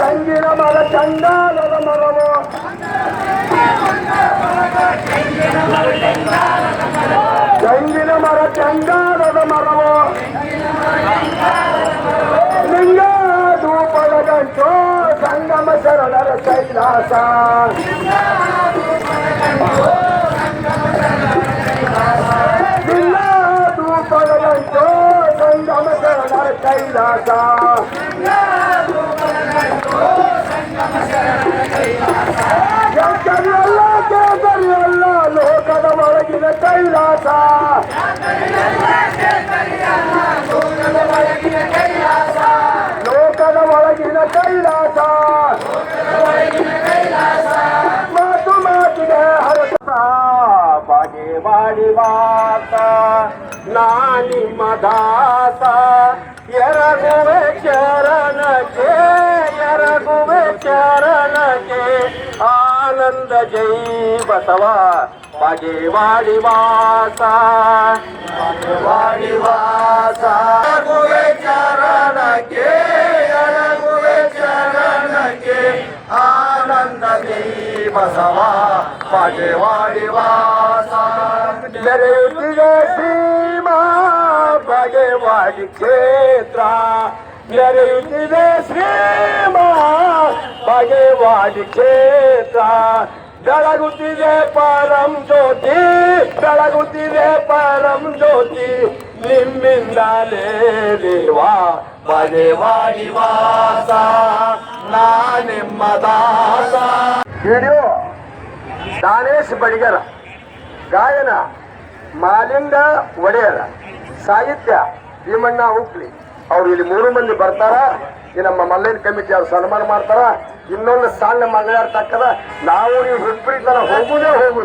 சங்கிர மர சண்டாலத மரமோ சங்கிர மர சண்டாலத மரமோ லிங்க தூபலகோ சங்கம சரணர கைலாசா லிங்க தூபலகோ சங்கம சரணர கைலாசா ಕೈಲಾಸ. ಮಾತು ಮಾತಿಗೆ ಹರಸ ಬಗೆ ಬಾಡಿ ಮಾತ ನಾನಿಮ್ಮ ದಾಸ ಎರಗುವೆ ಚರಣಕ್ಕೆ ಎರಗುವೆ ಚರಣಕ್ಕೆ ಆನಂದ ಜೈ ಬಸವ. ಬಗೆ ಬಾಡಿ ವಾಸ ಬಗೆ ಮಾಡಿ ವಾಸ ಎರಗುವೆ ಚರಣಕ್ಕೆ ಜೈ ಬಸವ ಬಗೆ ಮಾಡಿ ವಾಸ ನೆರೆಯುತ್ತಿದೆ ಸೀಮಾ ಬಗೆವಾಡಿ ಕ್ಷೇತ್ರ ನೆರೆಯುತ್ತಿದೆ ಶ್ರೀಮಾ ಬಗೆವಾಡಿ ಕ್ಷೇತ್ರ ಬೆಳಗುತ್ತಿದೆ ಪರಂ ಜ್ಯೋತಿ ಬೆಳಗುತ್ತಿದೆ ಪರಂ ಜ್ಯೋತಿ ನಿಮ್ಮಿಂದಲೇ ದೇವಾ ಬಗೆವಾಡಿ ವಾಸ ನಾ ನಿಮ್ಮ ದಾಸ ವಿಡಿಯೋ ದಾನೇಶ್ ಬಡಿಗರ, ಗಾಯನ, ಮಾಲಿಂಗ ಒಡೆಯರ, ಸಾಹಿತ್ಯ, ಭೀಮಣ್ಣ ಹುಕ್ಲಿ. ಅವ್ರು ಇಲ್ಲಿ ಮೂರು ಮಂದಿ ಬರ್ತಾರ. ಈ ನಮ್ಮ ಮಲ್ಲೈನ್ ಕಮಿಟಿ ಅವ್ರು ಸನ್ಮಾನ ಮಾಡ್ತಾರ. ಇನ್ನೊಂದು ಸಣ್ಣ ಮಂಗಳಾರ ತಕ್ಕದ ನಾವು ನೀವು ಹಿಬ್ಬರಿ ತರ ಹೋಗುದೇ ಹೋಗು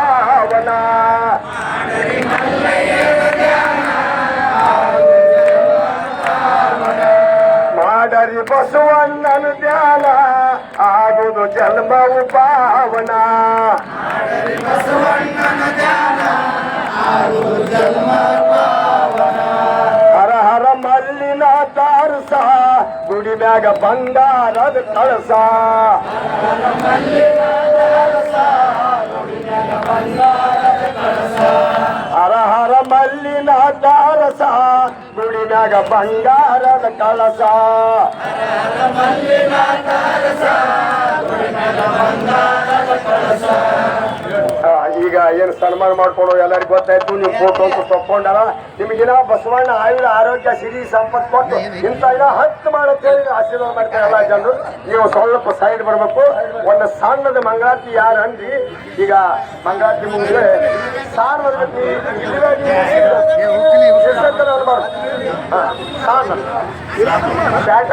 ಬಸವಣ್ಣನ ಧ್ಯಾನ ಆಗುದು ಜನ್ಮವು ಪಾವನ. ಹರ ಹರ ಮಲ್ಲಿನ ತಾರಸ, ಗುಡಿ ಮ್ಯಾಗ ಬಂಗಾರದ ಕಳಸ. ಹರ ಹರ ಮಲ್ಲಿನ ತಾರಸ ಗುಡಿ ಮ್ಯಾಗ ಬಂಗಾರದ ಕಳಸ ಆ, ಈಗ ಏನು ಸನ್ಮಾನ ಮಾಡ್ಕೊಡೋ ಎಲ್ಲರಿಗೂ ಗೊತ್ತಾಯ್ತು ನೀವು ಫೋಟೋ ಅಂತ ತಕೊಂಡಾರ ನಿಮಗಿನ ಬಸವಣ್ಣ ಆಯುಧ ಆರೋಗ್ಯ ಸಿರಿ ಸಂಪತ್ತು ಕೊಟ್ಟು ಇಂಥ ಇಲ್ಲ ಹತ್ತು ಮಾಡತ್ತೇಳಿ ಆಶೀರ್ವಾದ ಮಾಡ್ತಾರೆ ಎಲ್ಲ ಜನರು. ನೀವು ಸ್ವಲ್ಪ ಸೈಡ್ ಬರಬೇಕು. ಒಂದು ಸಣ್ಣದ ಮಂಗಳಾರತಿ ಯಾರು ಅಂದ್ರಿ? ಈಗ ಮಂಗಳಾರತಿ ಮುಂದೆ ಸಾರ್ವಜನಿಕ ಹಾಂ ಸಾರ್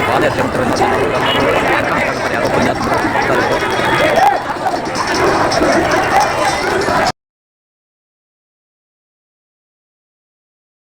బాధ ఎంత